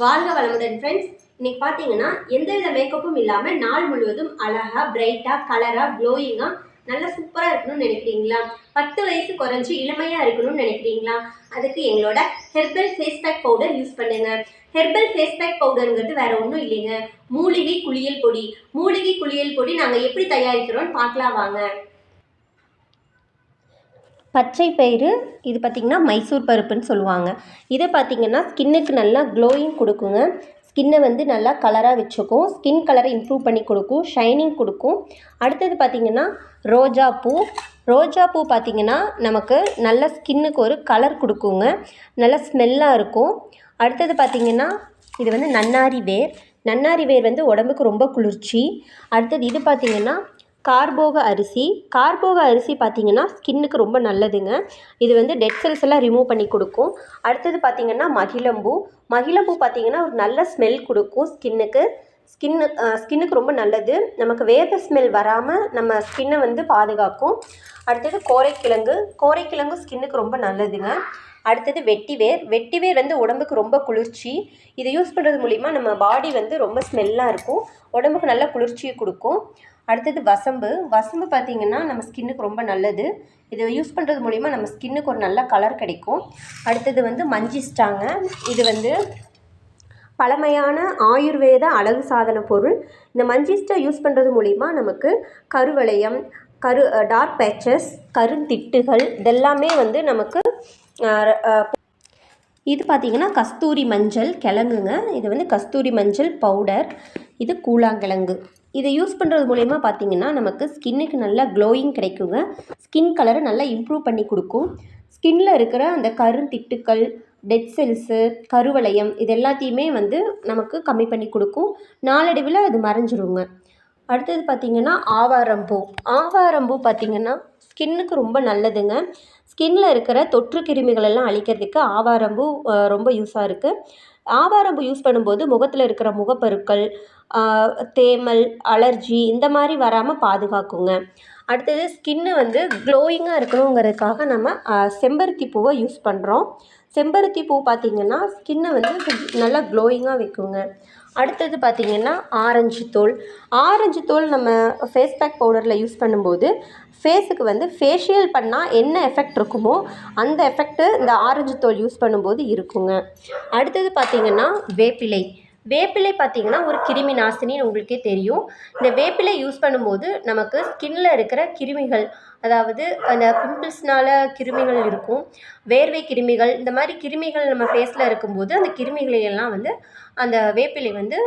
வாழ்க வளமுடன் ஃப்ரெண்ட்ஸ் இன்னைக்கு பார்த்தீங்கன்னா எந்தவித மேக்கப்பும் இல்லாமல் நாள் முழுவதும் அழகாக பிரைட்டாக கலராக க்ளோயிங்காக நல்லா சூப்பராக இருக்கணும்னு நினைக்கிறீங்களா? பத்து வயசு குறைஞ்சி இளமையாக இருக்கணும்னு நினைக்கிறீங்களா? அதுக்கு எங்களோட herbal face pack powder use பண்ணுங்க. ஹெர்பல் ஃபேஸ் பேக் பவுடருங்கிறது வேற ஒன்றும் இல்லைங்க. மூலிகை குளியல் பொடி. மூலிகை குளியல் பொடி நாங்கள் எப்படி தயாரிக்கிறோம்னு பார்க்கலாம் வாங்க. பச்சை பயிறு இது பார்த்திங்கன்னா மைசூர் பருப்புன்னு சொல்லுவாங்க. இதை பார்த்திங்கன்னா ஸ்கின்னுக்கு நல்லா க்ளோயிங் கொடுக்குங்க. ஸ்கின்னை வந்து நல்லா கலராக வச்சுக்கும். ஸ்கின் கலரை இம்ப்ரூவ் பண்ணி கொடுக்கும் ஷைனிங் கொடுக்கும். அடுத்தது பார்த்திங்கன்னா ரோஜா பூ. ரோஜா பூ பார்த்திங்கன்னா நமக்கு நல்ல ஸ்கின்னுக்கு ஒரு கலர் கொடுக்குங்க. நல்ல ஸ்மெல்லாக இருக்கும். அடுத்தது பார்த்திங்கன்னா இது வந்து நன்னாரி வேர். நன்னாரி வேர் வந்து உடம்புக்கு ரொம்ப குளிர்ச்சி. அடுத்தது இது பார்த்திங்கன்னா கார்போக அரிசி. கார்போக அரிசி பார்த்திங்கன்னா ஸ்கின்னுக்கு ரொம்ப நல்லதுங்க. இது வந்து டெட் செல்ஸ் எல்லாம் ரிமூவ் பண்ணி கொடுக்கும். அடுத்தது பார்த்திங்கன்னா மகிழம்பூ. மகிழம்பூ பார்த்திங்கன்னா ஒரு நல்ல ஸ்மெல் கொடுக்கும் ஸ்கின்னுக்கு. ஸ்கின்னு ஸ்கின்னுக்கு ரொம்ப நல்லது. நமக்கு வேர்வை ஸ்மெல் வராமல் நம்ம ஸ்கின்னை வந்து பாதுகாக்கும். அடுத்தது கோரைக்கிழங்கு. கோரைக்கிழங்கு ஸ்கின்னுக்கு ரொம்ப நல்லதுங்க. அடுத்தது வெட்டிவேர். வெட்டிவேர் வந்து உடம்புக்கு ரொம்ப குளிர்ச்சி. இதை யூஸ் பண்ணுறது மூலிமா நம்ம பாடி வந்து ரொம்ப ஸ்மெல்லாக இருக்கும். உடம்புக்கு நல்ல குளிர்ச்சியை கொடுக்கும். அடுத்தது வசம்பு. வசம்பு பார்த்திங்கன்னா நம்ம ஸ்கின்னுக்கு ரொம்ப நல்லது. இதை யூஸ் பண்ணுறது மூலிமா நம்ம ஸ்கின்னுக்கு ஒரு நல்ல கலர் கிடைக்கும். அடுத்தது வந்து மஞ்சிஸ்டாங்க இது வந்து பழமையான ஆயுர்வேத அழகு சாதன பொருள். இந்த மஞ்சிஸ்டா யூஸ் பண்ணுறது மூலிமா நமக்கு கருவளையம் கரு டார்க் பேச்சஸ் கருந்திட்டுகள் இதெல்லாமே வந்து நமக்கு இது பார்த்திங்கன்னா கஸ்தூரி மஞ்சள் கிழங்குங்க. இது வந்து கஸ்தூரி மஞ்சள் பவுடர். இது கூழாங்கிழங்கு. இதை யூஸ் பண்ணுறது மூலயமா பார்த்தீங்கன்னா நமக்கு ஸ்கின்னுக்கு நல்லா க்ளோயிங் கிடைக்குங்க. ஸ்கின் கலரை நல்லா இம்ப்ரூவ் பண்ணி கொடுக்கும். ஸ்கின்ல இருக்கிற அந்த கருந்திட்டுக்கள் டெட் செல்ஸு கருவளையம் இது எல்லாத்தையுமே வந்து நமக்கு கம்மி பண்ணி கொடுக்கும். நாளடைவில் அது மறைஞ்சிருங்க. அடுத்தது பார்த்திங்கன்னா ஆவாரம்பூ ஆவாரம்பூ பார்த்திங்கன்னா ஸ்கின்னுக்கு ரொம்ப நல்லதுங்க. ஸ்கின்ல இருக்கிற தொற்று கிருமிகள் எல்லாம் அழிக்கிறதுக்கு ஆவாரம்பூ ரொம்ப யூஸாக இருக்குது ஆவாரம்பூ யூஸ் பண்ணும்போது முகத்தில் இருக்கிற முகப்பருக்கள் தேமல் அலர்ஜி இந்த மாதிரி வராமல் பாதுகாக்குங்க. அடுத்தது ஸ்கின்னு வந்து க்ளோயிங்காக இருக்கணுங்கிறதுக்காக நம்ம செம்பருத்தி பூவை யூஸ் பண்ணுறோம் செம்பருத்தி பூ பார்த்திங்கன்னா ஸ்கின்னை வந்து நல்லா க்ளோயிங்காக வைக்குங்க. அடுத்தது பார்த்திங்கன்னா ஆரஞ்சு தோல். ஆரஞ்சு தோல் நம்ம ஃபேஸ் பேக் பவுடரில் யூஸ் பண்ணும்போது ஃபேஸுக்கு வந்து ஃபேஷியல் பண்ணால் என்ன எஃபெக்ட் இருக்குமோ அந்த எஃபெக்ட்டு இந்த ஆரஞ்சு தோல் யூஸ் பண்ணும்போது இருக்குங்க. அடுத்தது பார்த்திங்கன்னா வேப்பிலை. வேப்பிலை பார்த்திங்கன்னா ஒரு கிருமி நாசினின்னு உங்களுக்கே தெரியும். இந்த வேப்பிலை யூஸ் பண்ணும்போது நமக்கு ஸ்கின்ல இருக்கிற கிருமிகள் அதாவது அந்த பிம்பிள்ஸ்னால கிருமிகள் இருக்கும். வேர்வை கிருமிகள் இந்த மாதிரி கிருமிகள் நம்ம ஃபேஸில் இருக்கும்போது அந்த கிருமிகளை எல்லாம் வந்து அந்த வேப்பிலை வந்து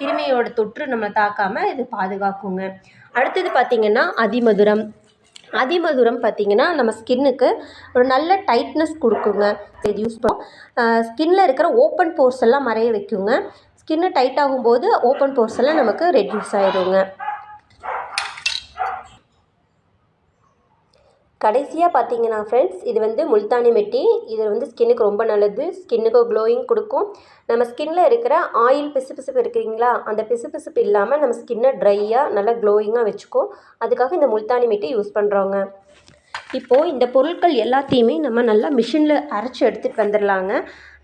கிருமியோட தொற்று நம்ம தாக்காமல் இது பாதுகாக்குங்க. அடுத்தது பார்த்திங்கன்னா அதிமதுரம். அதிமதுரம் பார்த்திங்கன்னா நம்ம ஸ்கின்னுக்கு ஒரு நல்ல டைட்னஸ் கொடுக்குங்க. இது யூஸ் பண்ணோம் ஸ்கின்ல இருக்கிற ஓப்பன் போர்ஸ் எல்லாம் மறைய வைக்குங்க. ஸ்கின்னு டைட் ஆகும்போது ஓப்பன் போர்ஸ் எல்லாம் நமக்கு ரெட்யூஸ் ஆயிடுங்க கடைசியாக பார்த்தீங்கன்னா ஃப்ரெண்ட்ஸ் இது வந்து முல்தானி மெட்டி. இது வந்து ஸ்கின்னுக்கு ரொம்ப நல்லது. ஸ்கின்னுக்கு க்ளோயிங் கொடுக்கும். நம்ம ஸ்கின்ல இருக்கிற ஆயில் பிசுபிசுப்பு இருக்கிறீங்களா? அந்த பிசுபிசுப்பு இல்லாமல் நம்ம ஸ்கின்னை ட்ரையாக நல்லா க்ளோயிங்காக வச்சுக்கும். அதுக்காக இந்த முல்தானி மெட்டி யூஸ் பண்ணுறோங்க இப்போது இந்த பொருட்கள் எல்லாத்தையுமே நம்ம நல்லா மிஷினில் அரைச்சி எடுத்துகிட்டு வந்துடலாங்க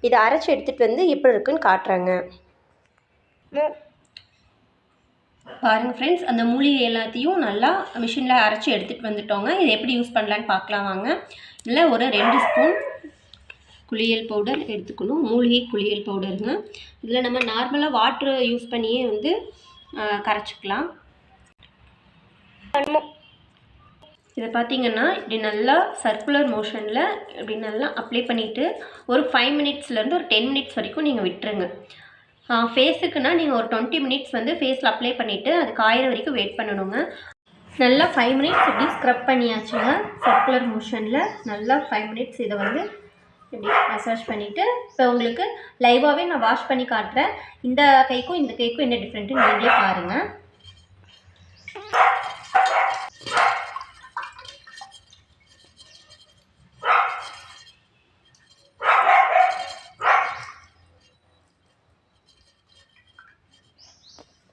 இதை அரைச்சி எடுத்துகிட்டு வந்து எப்படி இருக்குன்னு காட்டுறேங்க. பாருங்கள் ஃப்ரெண்ட்ஸ் அந்த மூலிகை எல்லாத்தையும் நல்லா மிஷினில் அரைச்சி எடுத்துகிட்டு வந்துட்டோங்க. இதை எப்படி யூஸ் பண்ணலான்னு பார்க்கலாம் வாங்க. இதில் ஒரு ரெண்டு ஸ்பூன் குளியல் பவுடர் எடுத்துக்கணும். மூலிகை குளியல் பவுடருங்க இதில் நம்ம நார்மலாக வாட்ரு யூஸ் பண்ணியே வந்து கரைச்சிக்கலாம். இதை பார்த்தீங்கன்னா இப்படி நல்லா சர்க்குலர் மோஷனில் இப்படி நல்லா அப்ளை பண்ணிவிட்டு ஒரு ஃபைவ் மினிட்ஸ்லேருந்து ஒரு டென் மினிட்ஸ் வரைக்கும் நீங்கள் விட்டுருங்க. ஃபேஸுக்குன்னா நீங்கள் ஒரு டுவெண்ட்டி மினிட்ஸ் வந்து ஃபேஸில் அப்ளை பண்ணிவிட்டு அது காயிற வரைக்கும் வெயிட் பண்ணணுங்க. நல்லா ஃபைவ் மினிட்ஸ் இப்படி ஸ்க்ரப் பண்ணியாச்சுங்க சர்க்குலர் மோஷனில் நல்லா ஃபைவ் மினிட்ஸ் இதை வந்து இப்படி மசாஜ் பண்ணிவிட்டு இப்போ உங்களுக்கு லைவாகவே நான் வாஷ் பண்ணி காட்டுறேன். இந்த கைக்கும் இந்த கைக்கும் என்ன டிஃப்ரெண்ட்டு நீங்களே பாருங்கள்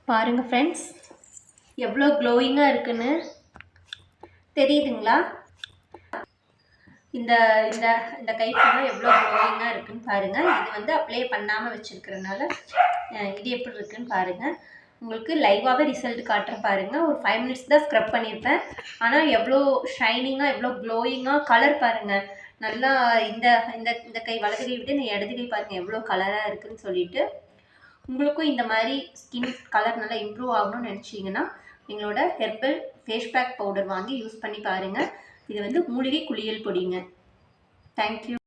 பாருங்கள் ஃப்ரெண்ட்ஸ் எவ்வளோ க்ளோயிங்காக இருக்குன்னு. தெரியுதுங்களா? இந்த இந்த இந்த கை ஃபுல்லாக எவ்வளோ க்ளோயிங்காக இருக்குன்னு பாருங்கள் இது வந்து அப்ளை பண்ணாமல் வச்சுருக்கிறனால இது எப்படி இருக்குன்னு பாருங்கள் உங்களுக்கு லைவாகவே ரிசல்ட் காட்டுறேன் பாருங்கள் ஒரு ஃபைவ் மினிட்ஸ் தான் ஸ்க்ரப் பண்ணியிருப்பேன் ஆனால் எவ்வளோ ஷைனிங்காக எவ்வளோ க்ளோயிங்காக கலர் பாருங்கள் நல்லா இந்த இந்த இந்த கை வலது கை விட்டு இந்த இடது கை பாருங்கள் எவ்வளோ கலராக இருக்குன்னு சொல்லிட்டு. உங்களுக்கும் இந்த மாதிரி ஸ்கின் கலர் நல்லா இம்ப்ரூவ் ஆகணும்னு நினச்சிங்கன்னா எங்களோட ஹெர்பல் ஃபேஸ் பேக் பவுடர் வாங்கி யூஸ் பண்ணி பாருங்கள் இது வந்து மூலிகை குளியல் பொடிங்க. தேங்க்யூ